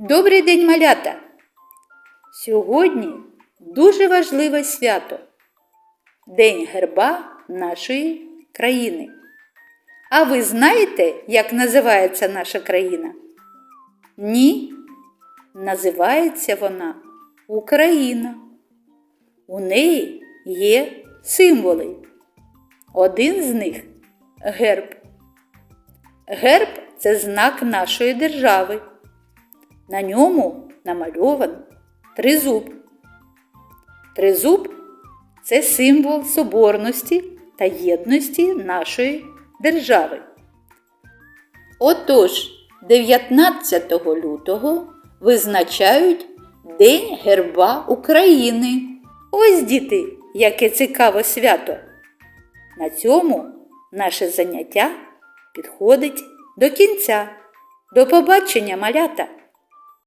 Добрий день, малята! Сьогодні дуже важливе свято День герба нашої країни. А ви знаєте, як називається наша країна? Ні. Називається вона Україна. У неї є символи. Один з них герб. Герб це знак нашої держави. На ньому намальований тризуб. Тризуб це символ соборності та єдності нашої держави. Отож, 19 лютого визначають День герба України. Ось діти, яке цікаве свято. На цьому наше заняття підходить до кінця. До побачення, малята!